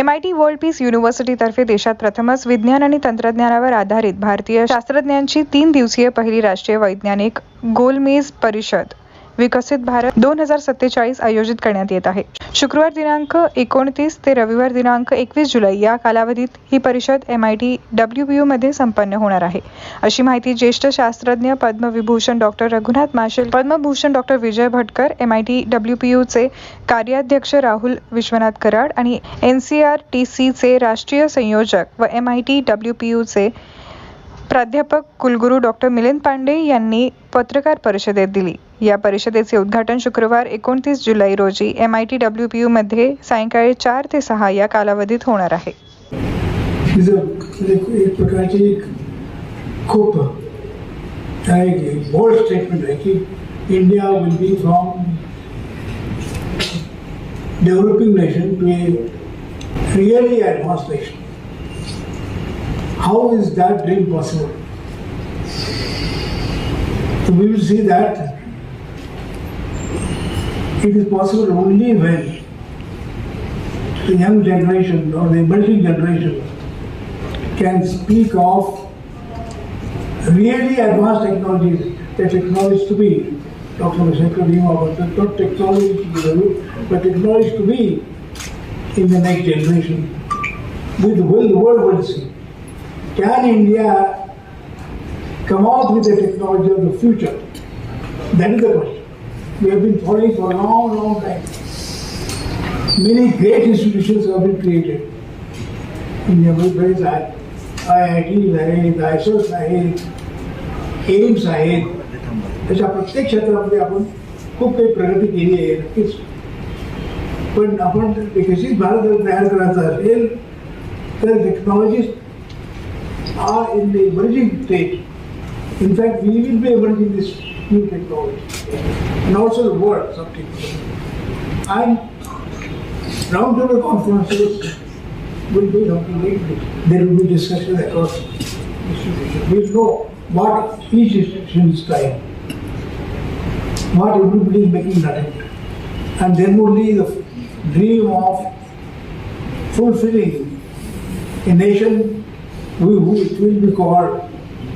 M I T world peace युनिव्हर्सिटीतर्फे देशात प्रथमच विज्ञान आणि तंत्रज्ञानावर आधारित भारतीय शास्त्रज्ञांची तीन दिवसीय पहिली राष्ट्रीय वैज्ञानिक गोलमेज परिषद. विकसित भारत दोन हजार सत्तेचाळीस आयोजित करण्यात येत आहे. शुक्रवार दिनांक एकोणतीस ते रविवार दिनांक एकवीस जुलै या कालावधीत ही परिषद M I T W P मध्ये संपन्न होणार आहे. अशी माहिती ज्येष्ठ शास्त्रज्ञ Padma Vibhushan doctor Raghunath Mashel Padma Bhushan doctor Vijay Bhatkar M I T W P यूचे कार्याध्यक्ष राहुल विश्वनाथ कराड आणि एन सी आर टी सीचे राष्ट्रीय संयोजक व M I T W P यूचे प्राध्यापक कुलगुरू डॉक्टर मिलिंद पांडे यांनी पत्रकार परिषदेत दिली. या परिषदेचे उद्घाटन शुक्रवार एकोणतीस जुलै रोजी M I T W P मध्ये सायंकाळी चार ते सहा या कालावधीत होणार आहे. एक प्रकारची खूप बोल्ड स्टेटमेंट आहे की India will be from developing nation to a really advance nation how is that dream possible we will see that it is possible only when the young generation or the emerging generation can speak of really advanced technologies, the technologies to be, Dr. Shankar about the not technology but technologies to be in the next generation. With world, the world will see. Can India come out with the technology of the future? That is the question. We have been following for a long, long time. Many great institutions have been created. In every place, IITs आहेत, आयसोस आहेत, AIIMS आहेत. अशा प्रत्येक क्षेत्रामध्ये आपण खूप काही प्रगती केली आहे नक्कीच पण आपण विकसित भारत जर तयार करायचा असेल तर technologies are in the emerging state In fact, we will be emerging this new technology and also the world of technology. And roundtable conferences will be something like this. There will be discussion across institutions. We will know what each institution is trying, what everybody is making an attempt. And then only the dream of fulfilling a nation who will be called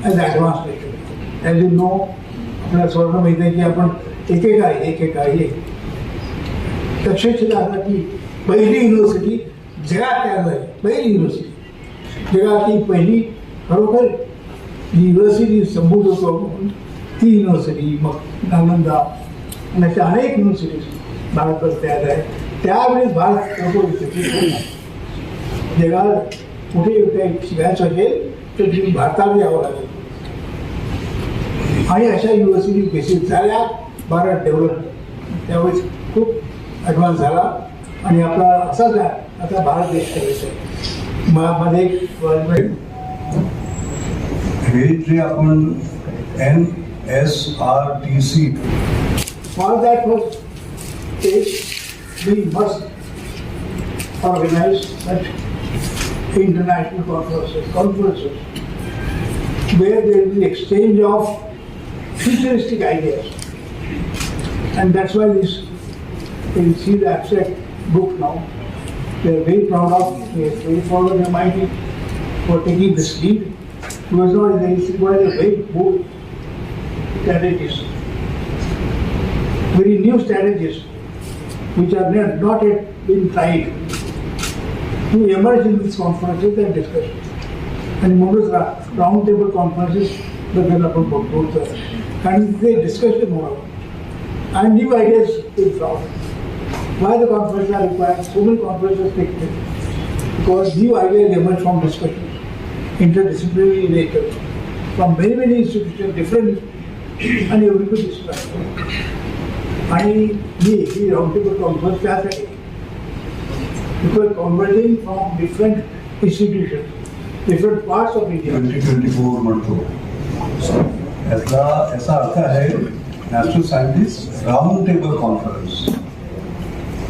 as advanced nation. As you know, आपल्याला स्वर्ण माहिती आहे की आपण एकेक आहे एकेक आहे. तक्षशिला की पहिली युनिव्हर्सिटी जगात तयार झाली. पहिली युनिव्हर्सिटी जगातली पहिली खरोखर युनिव्हर्सिटी संबोध होतो ती युनिव्हर्सिटी मग नालंदा आणि अशा अनेक युनिव्हर्सिटीज भारतभर तयार आहे. त्यावेळेस भारत खरोखर विकसित जगात कुठे काही शिकायचं असेल तर तुम्ही भारतात यावं लागेल. आणि अशा युनिव्हर्सिटी बेसिस झाल्या भारत डेव्हलप त्यावेळेस खूप ॲडव्हान्स झाला. आणि आपला असा झाला आता भारत देशमध्ये हे जे आपण N S R T C for that was we must organize such international conferences conferences where there be exchange of futuristic ideas. And that's why this, you see the abstract book now, They are very proud of, we are very proud of MIT for taking this lead. Because not it was a very bold strategies, very new strategies, which are not, yet been tried, to emerge in these conferences and discussions. And Mundu's roundtable conferences, the development of both तर कारण ते discussion होणार आणि new ideas will from why the conference are required so many conferences take place because new ideas emerge from discussion interdisciplinary nature from many many institutions different and everybody is trying. आणि मी ही round conference त्यासाठी because converging from different institution different parts of India twenty twenty four म्हणतो याचा याचा अर्थ आहे national scientist round table conference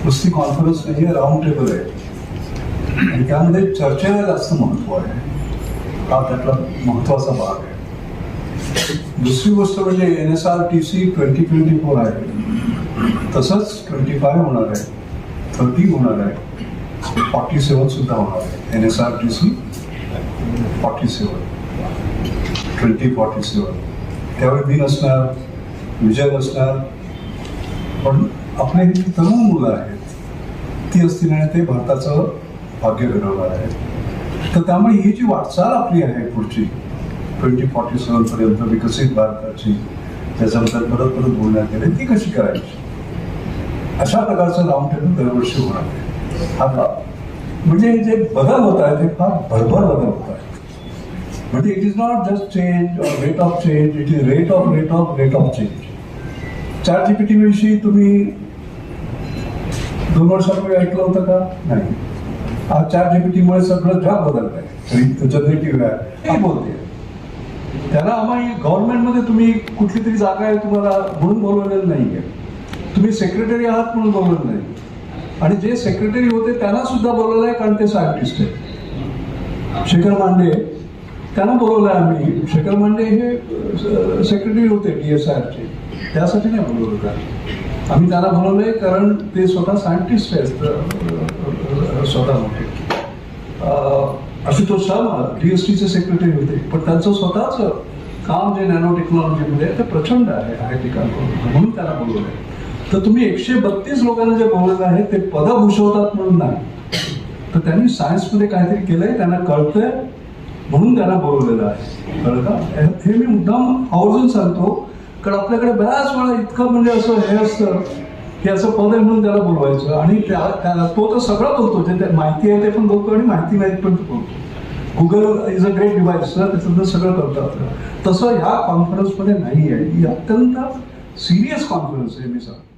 नुसती conference नाही राऊंड टेबल आहे आणि त्यामध्ये चर्चेला जास्त महत्व आहे हा त्यातला महत्वाचा भाग आहे दुसरी गोष्ट म्हणजे N S R T C twenty twenty four आहे तसंच ट्वेंटी फाय होणार आहे थर्टी होणार आहे फॉर्टी सेवन सुद्धा होणार आहे N S R T C forty seven twenty forty seven त्यावेळी मी नसणार विजय नसणार पण आपल्या तरुण मुलं आहेत ती असतील आणि ते भारताचं भाग्य घडवणार आहे तर त्यामुळे ही जी वाटचाल आपली आहे पुढची ट्वेंटी फॉर्टी सेवन पर्यंत विकसित भारताची त्याच्याबद्दल परत परत बोलण्यात गेले ती कशी करायची? अशा प्रकारचं राऊंड टेबल दरवर्षी होणार आहे. हा का म्हणजे जे बदल होत आहे ते फार भरभर बदल होत But it it is not just change rate of change it is rate of rate of rate of change ChatGPT विषयी तुम्ही दोन वर्षापूर्वी ऐकलं होतं का? नाही. आज चार जीपीटीमुळे सगळं जग बदलत आहे जनरेटिव्ह आहे. काय बोलते त्याला आम्ही गव्हर्नमेंटमध्ये तुम्ही कुठली तरी जागा आहे तुम्हाला म्हणून बोलवलेलं नाहीये. तुम्ही सेक्रेटरी आहात म्हणून बोलवलं नाही. आणि जे सेक्रेटरी होते त्यांना सुद्धा बोलवलं आहे कारण ते सायंटिस्ट आहेत. शेखर मांडे त्यांना बोलवलं आहे आम्ही. शेखर मांडे हे सेक्रेटरी होते डी एस आयचे त्यासाठी नाही बोलवलं का आम्ही त्यांना बोलवलंय कारण ते स्वतः सायंटिस्ट आहेत स्वतः मोठे अ, आशुतोष शर्मा टीचे सेक्रेटरी होते. पण त्यांचं स्वतःच काम जे नॅनो टेक्नॉलॉजीमध्ये ते प्रचंड आहे आय टी म्हणून त्यांना बोलवलं आहे तर तुम्ही एकशे बत्तीस लोकांना जे बोलवलं आहे ते पदं भूषवतात म्हणून नाही. तर त्यांनी सायन्समध्ये काहीतरी केलंय त्यांना कळतंय. म्हणून त्यांना बोलवलेलं आहे. कळलं का? हे- मी मुद्दाम आवर्जून सांगतो कारण आपल्याकडे बऱ्याच वेळा इतकं म्हणजे असं हे असतं की असं पद आहे म्हणून त्याला बोलवायचं. आणि त्या- त्याला तो तर सगळं बोलतो जे माहिती आहे ते पण बोलतो आणि माहिती नाही पण तो बोलतो. Google is a great device ना त्याच्यातलं सगळं करतं आपलं तसं ह्या कॉन्फरन्समध्ये नाही आहे ही अत्यंत सिरियस कॉन्फरन्स आहे मी सांगतो.